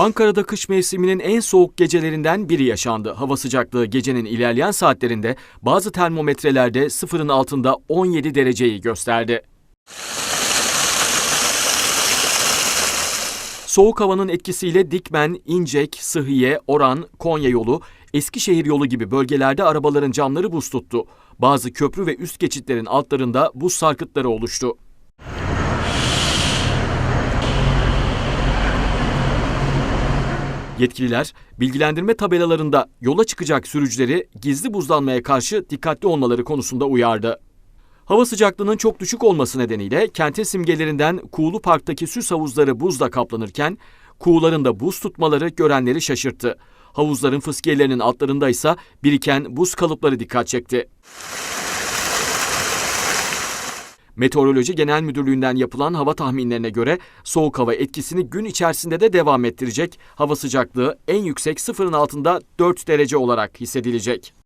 Ankara'da kış mevsiminin en soğuk gecelerinden biri yaşandı. Hava sıcaklığı gecenin ilerleyen saatlerinde bazı termometrelerde sıfırın altında 17 dereceyi gösterdi. Soğuk havanın etkisiyle Dikmen, İncek, Sıhhiye, Oran, Konya yolu, Eskişehir yolu gibi bölgelerde arabaların camları buz tuttu. Bazı köprü ve üst geçitlerin altlarında buz sarkıtları oluştu. Yetkililer bilgilendirme tabelalarında yola çıkacak sürücüleri gizli buzlanmaya karşı dikkatli olmaları konusunda uyardı. Hava sıcaklığının çok düşük olması nedeniyle kentin simgelerinden Kuğulu Park'taki süs havuzları buzla kaplanırken kuğuların da buz tutmaları görenleri şaşırttı. Havuzların fıskiyelerinin altlarında ise biriken buz kalıpları dikkat çekti. Meteoroloji Genel Müdürlüğü'nden yapılan hava tahminlerine göre soğuk hava etkisini gün içerisinde de devam ettirecek. Hava sıcaklığı en yüksek sıfırın altında 4 derece olarak hissedilecek.